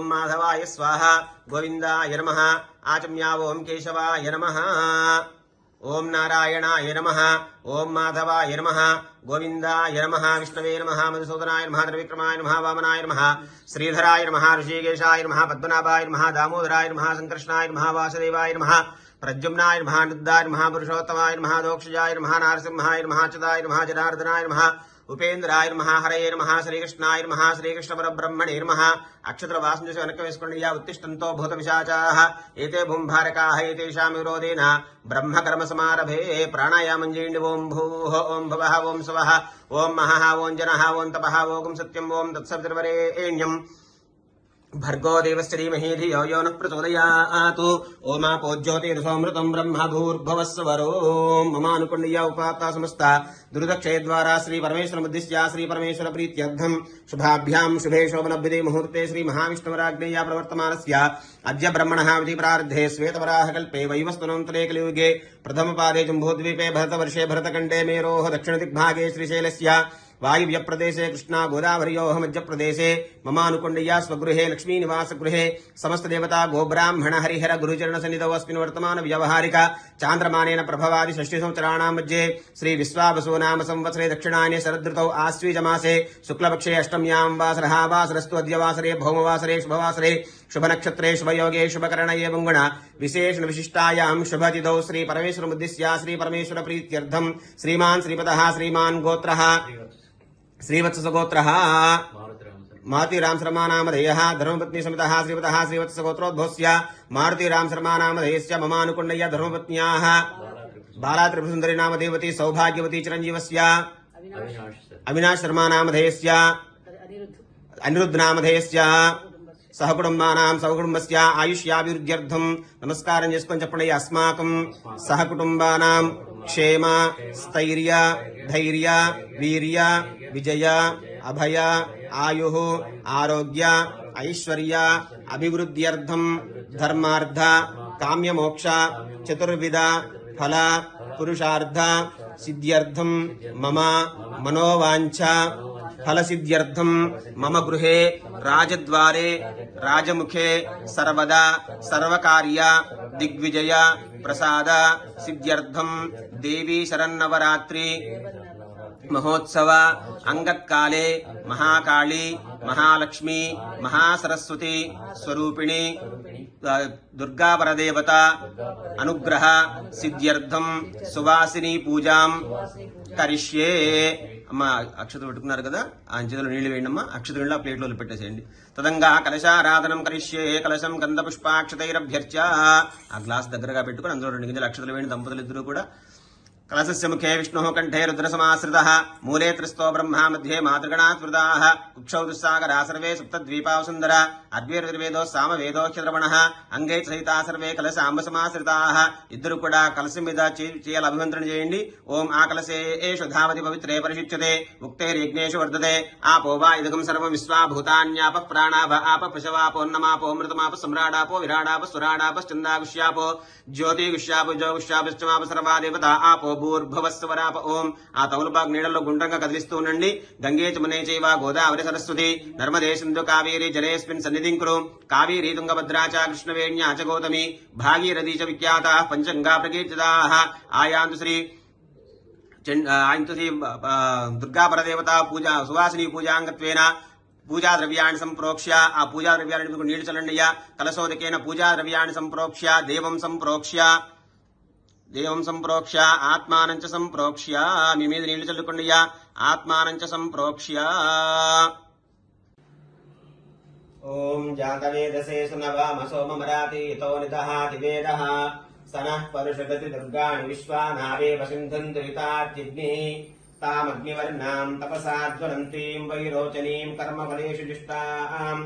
ఓం మాధవాయ స్వాహ. గోవిందాయ నమ. ఆచమ్యా ఓం కేశవాయ నమ. ఓం నారాయణాయ నమ. ఓం మాధవాయ నమ. గోవిందాయ నమ. విష్ణవే నమ. మధుసూదనాయ నమ. త్రివిక్రమాయ నమ. వామనాయ నమ. శ్రీధరాయ నమ. ఋషికేశాయ నమ. పద్మనాభాయ నమ. దామోదరాయ నమ. సంకృష్ణాయ నమ. వాసుదేవాయ నమ. ప్రద్యుమ్నాయ నమ. నిద్దాయ నమ. పురుషోత్తమాయ నమ. దోక్షజాయ నమ. నారసింహాయ నమ. అచ్యుతాయ నమ. జనార్దనాయ నమ. ఉపేంద్రాయ నమ హరయే నమ శ్రీకృష్ణాయ నమ శ్రీకృష్ణ పరబ్రహ్మణే నమ అక్షత్ర వాసం చేసి వెనక వేసుకోండి యా ఉత్తిష్టంతో భూత పిశాచాః ఏతే భూంభారకాః ఏతేషాం విరోధేన బ్రహ్మ కర్మ సమారభే ప్రాణాయామం చేయండి ఓం భూః ఓం భవః ఓం స్వః ఓం మహః ఓం జనః ఓం తపః ఓం సత్యం ఓం తత్సవితుర్వరేణ్యం భర్గో దేవశ్చ ధీమహి ధియో యో నః ప్రచోదయాత్. ఓమా పోజ్యోతిర్సోమృతం బ్రహ్మ భూర్భవస్వరో మమానుకొండయ ఉపాత్త సమస్త. దురుదక్షయ ద్వారా శ్రీ పరమేశ్వర ముద్దిశ్య శ్రీ పరమేశ్వర ప్రీత్యర్థం. శుభాభ్యాం శుభే శోభనభ్యుదే ముహూర్తే శ్రీ మహావిష్ణువరాజ్ఞయ ప్రవర్తమానస్య. అద్య బ్రహ్మణః విధి ప్రార్థే శ్వేతవరాహకల్పే వైవస్వనంతరే కలియుగే. ప్రథమపాదే జంబూద్వీపే భరతవర్షే భరతఖండే మేరోహ దక్షిణదిగ్భాగే శ్రీశైలస్య. वायुव्यप्रदेशे कृष्णा गोदावर्योः मध्यप्रदेशे ममानुकुण्डया स्वगृहे लक्ष्मीनिवासगृहे समस्तदेवता गोब्राह्मण हरिहर गुरुचरणसन्निधौ अस्मिन् वर्तमान व्यवहारिक चान्द्रमानेन प्रभवादि षष्टिसंवत्सराणां मध्ये श्री विश्वावसो नाम संवत्सरे दक्षिणायने शरदृतौ आश्वीजमासे शुक्लपक्षे अष्टम्यां वासरः, वासरस्तु अद्य वासरे भौमवासरे, शुभवासरे, शुभनक्षत्रे, शुभयोगे शुभकरणये गुण विशेषण विशिष्टायां शुभतिथौ श्री परमेश्वरमुद्दिश्य, श्री परमेश्वर प्रीत्यर्थं श्रीमान् श्रीपदः, श्रीमान् गोत्रः। श्रीवत्सगोत्रः। मारुतिराम शर्मा नामधेयः धर्मपत्नी समितः श्रीवतः श्रीवत्सगोत्रोद्भवस्य। मारुतिराम शर्मा नामधेयस्य ममानुकुण्डय्य धर्मपत्न्याः। बाला त्रिभुसुन्दरी नाम देवती सौभाग्यवती चिरञ्जीवस्य अविनाश शर्मा नामधेयस्य अनिरुद्ध। नामधेयस्य సహకుటుంబానాం సహకుటుంబస్య ఆయుష్యాభివృద్ధ్యర్థం. నమస్కారం చేసుకొని చెప్పండి అస్మాకం సహకుటుంబానాం. క్షేమ స్థైర్య ధైర్య వీర్య విజయ అభయ ఆయు ఆరోగ్య ఐశ్వర్య అభివృద్ధ్యర్థం ధర్మార్థ కామ్యమోక్ష చతుర్విధ ఫల పురుషార్థ సిద్ధ్యర్థం మమ మనోవాంఛ ఫలసిద్ధ్యర్థం మమ గృహే రాజద్వారే రాజముఖే సర్వదా సర్వకార్య దిగ్విజయ ప్రసాద సిద్ధ్యర్థం దేవీ శరన్నవరాత్రి మహోత్సవ అంగత్కాలే మహాకాళి మహాలక్ష్మి మహాసరస్వతి స్వరూపిణి ఆ, దుర్గాపరదేవత అనుగ్రహ సిద్ధ్యర్థం సువాసిని పూజాం కరిష్యే అమ్మ అక్షతలు పెట్టుకున్నారు కదా ఆ చేతిలో నీళ్ళు వేయండి అమ్మ అక్షత నీళ్ళు ఆ ప్లేట్లో పెట్టేసేయండి. తదంగా కలశారాధనం కరిష్యే కలశం గంధ పుష్పాక్షతైరభ్యర్చ ఆ గ్లాస్ దగ్గరగా పెట్టుకుని అందులో రెండు గింజలు అక్షతలు వేయండి దంపతులు ఇద్దరు కూడా. కలశస్య ముఖే విష్ణుः కంఠే రుద్రసమాశ్రితः మూలే త్రిస్తో బ్రహ్మా मध्ये మాతృగణాత్ వృదాः కుక్షౌ దుస్సాగరా సర్వే సప్తద్వీపావసుందర అద్వైర్వేదో సామవేదోక్షద్రవణः అంగై సహితా సర్వే కలశ అంబసమాశ్రితాः ఇద్దరు కూడా కలశం మీద చే- చేయాలి అభిమంత్రణ చేయండి ఓం ఆ కలశే ఏషు ధావతి పవిత్రే పరిశుచ్యతే ఉక్తైర్యజ్ఞేషు వర్ధతే ఆపో వా ఇదగం సర్వం విశ్వా భూతాన్యాప ప్రాణాభ ఆప పశవాపోన్నమాపో మృతమాప సమ్రాడాపో విరాడాప సురాడాప చందాగుష్యాపో జ్యోతిగుష్యాపో జోగుష్యాపశ్చమాప సర్వా దేవత ఆపో భూర్భవస్వరాప ఓం. ఆ తౌలుబాగ్ నీడల్లో గుండ్రంగా కదిలిస్తూ ఉండండి. గంగే చమునే చైవ గోదావరి సరస్వతి. నర్మదే సింధు కావేరి జలేస్మిన్ సన్నిధిం కావేరి తుంగభద్రాచ తుంగభద్రా చ కృష్ణవేణ్యా గౌతమి. భాగీరథీ చ విఖ్యాత. పంచంగా ప్రకీర్తితా. ఆయాంతు శ్రీ చండ్- ఆయనతో శ్రీ ఆ, దుర్గా పూజ సువాసిని పూజాంగత్వేన పూజా ద్రవ్యాన్ని సంప్రోక్ష్య. ఆ పూజా ద్రవ్యాన్ని నీళ్ళు చల్లండియ్యా? కలశోదకేన పూజా ద్రవ్యాన్ని సంప్రోక్ష్య. దేవం సంప్రోక్ష్య. దేవం సంప్రోక్ష్య ఆత్మానంచ సంప్రోక్ష్య మీ మీద నీళ్ళు చల్లుకుండియ్యా ఆత్మానంచ సంప్రోక్ష్య. ఓం జాతవేదసే సునవామ సోమమరాతీతో నిదహాతి వేదః. సనః పరుషదతి దుర్గాణి విశ్వానావేవ సింధంతు హితాత్యగ్నిः తామగ్నివర్ణాం తపసా జ్వలంతీం వైరోచనీం కర్మఫలేషు దుష్టాం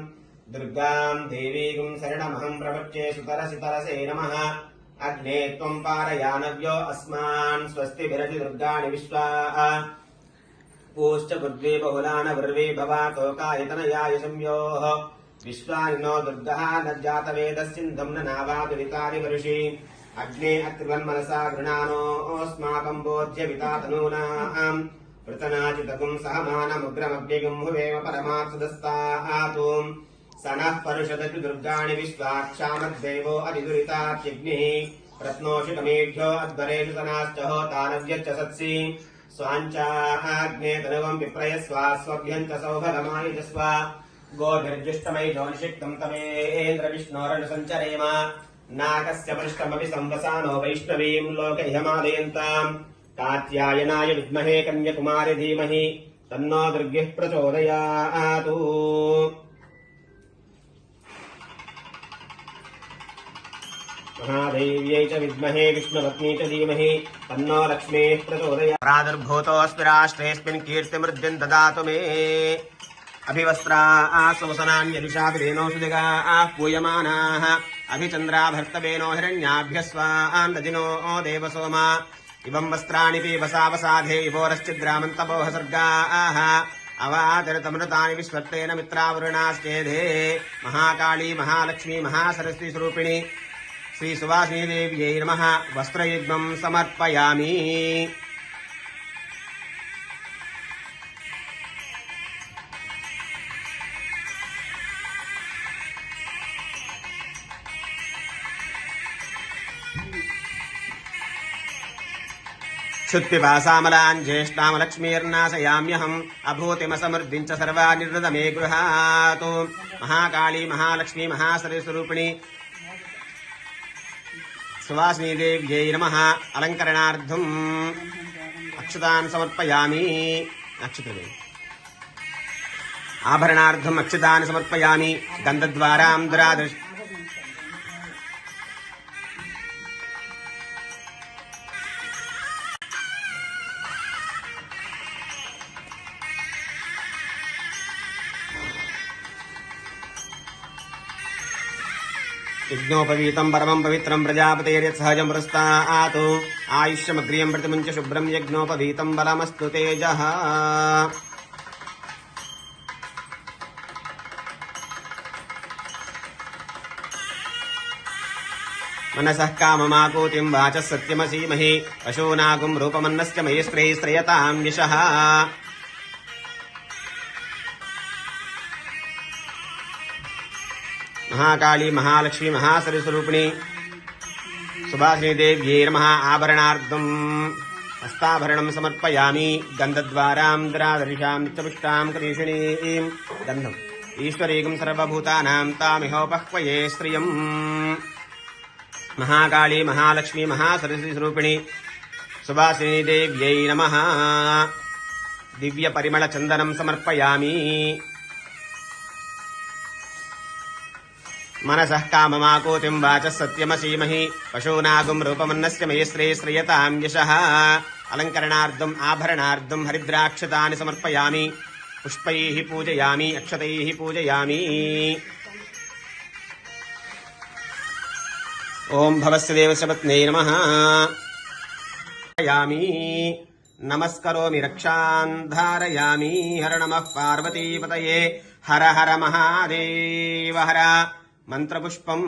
దుర్గాం దేవీగుం శరణమహం ప్రపచ్చే సుతరసి తరసే నమః. अग्ने त्वम् पारयानव्यो अस्मान् स्वस्तिभिरति दुर्गाणि विश्वा। पूश्च बुद्वे बहुलान ब्रवे भवातोकायतनयायशम्योः विश्वानि नो दुर्गः, न जातवेदस्सिन्धम्, न नावादुरितानि वर्षि अग्ने अत्रिवन्मनसा गृणानोऽस्माकम् बोध्यविता तनूनाम् पृतनाचितगुम् सहमानमुग्रमग्निगुम् परमात्सुदस्तातुम् సనః పరుషదతి దుర్గాణి విశ్వాక్షామద్దేవో అధిదురితాగ్నిః రత్నోషి కమేఢ్యో అద్వరేషు సనాశ్చ హోతానవ్యచ్చ సత్సి స్వాంచాగ్నే తనువం విప్రయ స్వాస్వభ్యం చ సౌభగమాయుజస్వ గోభిర్జుష్టమై జోనిషిక్తం తమేంద్ర విష్ణోరణ సంచరేమ నాకస్య పృష్టమపి సంవసానో వైష్ణవీం లోక ఇహమాదయంతాం కాత్యాయనాయ విద్మహే కన్యకుమారి ధీమహి తన్నో దుర్గిః ప్రచోదయాతు महादेव्यै च विद्महे विष्णुपत्नी च धीमहि तन्नो लक्ष्मीः प्रचोदयात् प्रादुर्भूतोऽस्मि राष्ट्रेऽस्मिन् कीर्तिमृद्धिम् ददातु मे अभिवस्त्रा आसवसनान्यदिशाभिधेनो सुदिगाः पूयमानाः अभिचन्द्राभर्तवेनो हिरण्याभ्यस्वान्दजिनो देवसोमा इवम् वस्त्राणि पीवसावसाधे इवोरश्चिद्रामन्तपोह सर्गाः अवातिरतमृतानि विश्वत्तेन मित्रावरुणाश्चेधे महाकाली महालक्ष्मी महासरस्वती स्वरूपिणि श्रीसुवासिनीदेव्यै नमः वस्त्रयुग्मम् समर्पयामि क्षुत्पिपासामलान् ज्येष्ठामलक्ष्मीर्नाशयाम्यहम् अभूतिमसमृद्धिम् च सर्वा निर्वृत मे गृहातु महाकाली महालक्ष्मी महासरस्वरूपिणि సువాసినీదేవ్యై నమ. అలంకరణార్థం అక్షతాన్ సమర్పయామి. నక్షత్రదేవి ఆభరణార్థం అక్షతాన్ సమర్పయామి. గంధద్వారాం దురాదృష్ట यज्ञोपवीतम् परमम् पवित्रम् प्रजापतेर्यत्सहजम् पुरस्तात् आयुष्यमग्रियम् प्रतिमुञ्च शुभ्रम् यज्ञोपवीतम् बलमस्तु तेजः। मनसः काममाकूतिम् वाचः सत्यमसीमहि। पशूनागुम् रूपमन्नस्य मयि మహాకాళి మహాలక్ష్మి మహాసరస్వరూపిణి సుభాషిణి దేవ్యై నమ. ఆభరణార్థం హస్తాభరణం సమర్పయామి. గంధద్వారాం దరాదర్శాం చపుష్టాం కరీషిణీం. గంధం. ఈశ్వరీకం సర్వభూతానాం తామిహోపహ్వయే శ్రియం. మహాకాళి మహాలక్ష్మి మహాసరస్వరూపిణి సుభాషిణి దేవ్యై నమ. దివ్య పరిమళ చందనం సమర్పయామి. मनसः काममाकोतिम् वाचः सत्यमसीमहि पशूनागुम् रूपमन्नस्य मयि श्रेयताम् यशः अलङ्करणार्थम् आभरणार्थम् हरिद्राक्षतानि समर्पयामि पुष्पैः पूजयामि अक्षतैः पूजयामि ॐ भवस्य देवस्य पत्न्यै नमः यामि नमस्करोमि रक्षान् धारयामि हर नमः पार्वतीपतये हर हर महादेव हर మంత్రపుష్పం.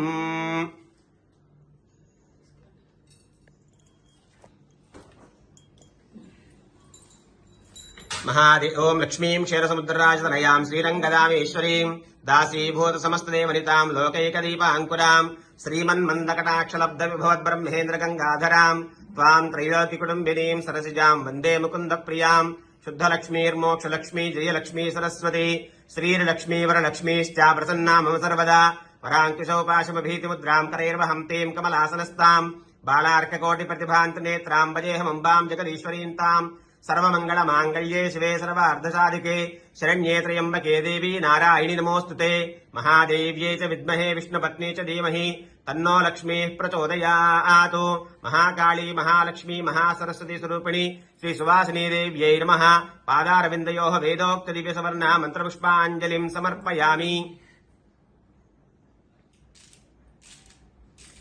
మహాదే ఓం లక్ష్మీం క్షీరసముద్రరాజతనయాం శ్రీరంగదామేశ్వరీం దాసీభూత సమస్తదేవనితాం లోకైకదీపాంకురాం శ్రీమన్మందకటాక్షలబ్ధ విభవద్బ్రహ్మేంద్ర గంగాధరాం త్వాం త్రయోతి కుటుంబినీం సరసిజాం వందే ముకుంద ప్రియాం శుద్ధలక్ష్మీర్మోక్షలక్ష్మీ జయలక్ష్మీ సరస్వతి శ్రీలక్ష్మీవరలక్ష్మీశ్చా ప్రసన్నా మమ సర్వదా वराङ्कुशोपाशमभीतिमुद्राम् करैर्वहम् तीम् कमलासनस्ताम् बालार्ककोटिप्रतिभान्तनेत्राम् भजेऽहमम्बाम् जगदीश्वरीम् ताम् सर्वमङ्गलमाङ्गल्ये शिवे सर्वार्धसाधिके शरण्ये त्र्यम्बके देवी नारायणि नमोऽस्तु ते महादेव्ये च विद्महे विष्णुपत्नी च धीमहि तन्नो लक्ष्मीः प्रचोदयातु महाकाली महालक्ष्मी महासरस्वती स्वरूपिणि श्रीसुवासिनी देव्यै नमः पादारविन्दयोः वेदोक्तदिव्यसवर्णा मन्त्रपुष्पाञ्जलिम् समर्पयामि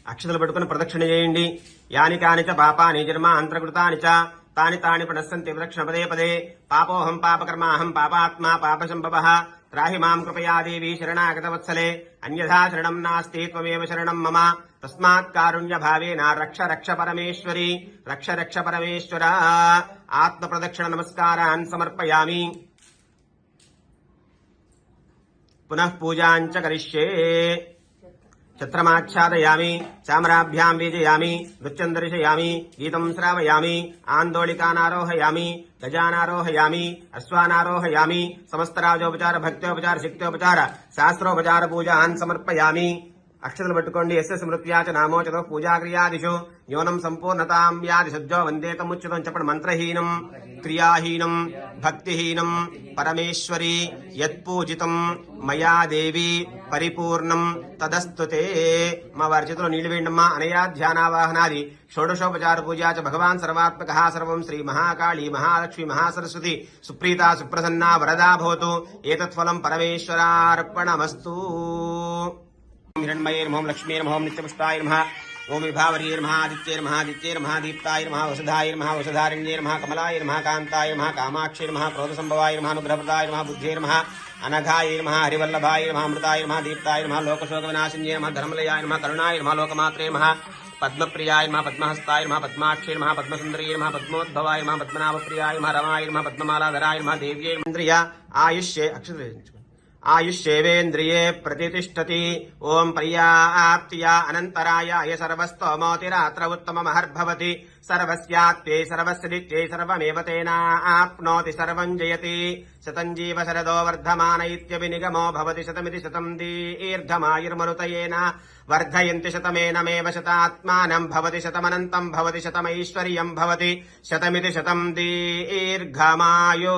అక్షతలు పెట్టుకుని ప్రదక్షిణ చేయండి. యాని కానిచ పాపాని జన్మ అంతర్కృతాని తాని తాని పునస్సంతి ప్రదక్షిణ పదే పదే. పాపోహం పాపకర్మాహం పాపాత్మా పాపశంభవ త్రాహి మాం కృపయా కృపయాదేవి శరణాగతవత్సలే. అన్యథా శరణం నాస్తి త్వమేవ శరణం మమ. తస్మాత్ కారుణ్య భావేన రక్ష రక్ష పరమేశ్వరి. రక్ష రక్ష పరమేశ్వర. ఆత్మ ప్రదక్షిణ నమస్కారాన్ సమర్పయామి. పునః పూజాంచ కరిష్యే. छत्रमाच्छादयामि चामराभ्याम् वीजयामि नृत्यम् दर्शयामी गीत श्रावयामी, आन्दोलिकानारोहयामि, गजानारोहयामि, अश्वानारोहयामि, समस्तराजोपचार भक्तोपचार शक्तोपचार शास्त्रोपचार, पूजा समर्पयामी। అక్షతలు పట్టుకోండి. ఎస్ స్మృత్యాచ చ నామోచత పూజాక్రియాదిషు యోనం సంపూర్ణతాం వ్యాధి సజ్జో వందేతముచ్యుతం చెప్పండి. మంత్రహీనం క్రియాహీనం భక్తిహీనం పరమేశ్వరి యత్పూజితం మయా దేవి పరిపూర్ణం తదస్తుతే మా వారి చేతిలో నీళ్ళు వేయండమ్మా. అనయా ధ్యానావాహనాది. షోడశోపచార పూజా చ భగవాన్ సర్వాత్మక సర్వం శ్రీ మహాకాళీ మహాలక్ష్మి మహాసరస్వతి. సుప్రీత సుప్రసన్నా వరదా భవతు. ఏతత్ఫలం పరమేశ్వరార్పణమస్తూ. हिरण्मयैर्मों नित्यपुष्पाय नित्यपुष्पायर्मः ओम विभावर्यैर्मः आदित्यैर्मः आदित्यैर्मः दीप्तायर्मः वसुधायर्मः वसुधारण्यैर्मः कमलायर्मः कान्तायर्मः कामाक्षीर्मः क्रोधसम्भवायर्मः अनुग्रहप्रदायर्मः बुद्धिर्मः अनघायैर्मः हरिवल्लभायर्मः अमृतायर्मः दीप्तायर्मः लोकशोकविनाशिन्यैर्मः धर्मलयायर्मः पद्मोद्भवाय लोकमात्रेर्मः पद्मनाभ प्रियाय पद्माक्षीर्मः रमाय पद्मोद्भवायर्मः पद्मनाभप्रियायर्मः रमायर्मः पद्ममालाधरायर्मः इंद्रिया आयुष्ये अक्षर ఆయుష్యేవేంద్రియే ప్రతిష్టతి. ఓం పర్యాప్త్యా అనంతరాయాయ సర్వస్తోమోతిరాత్ర ఉత్తమమహర్భవతి సర్వస్యాత్తే సర్వస్య నిత్యే సర్వమేవ తేనాప్నోతి సర్వం జయతి. శతం జీవ శరదో వర్ధమాన ఇత్యభినిగమో భవతి శతమితి శతం దీర్ఘమాయుర్మరుతయేన. వర్ధయంతి శతమేనమేవ శతాత్మానం భవతి శతమనంతం భవతి శతమైశ్వర్యం భవతి. శతమితి శతం దీర్ఘమాయు.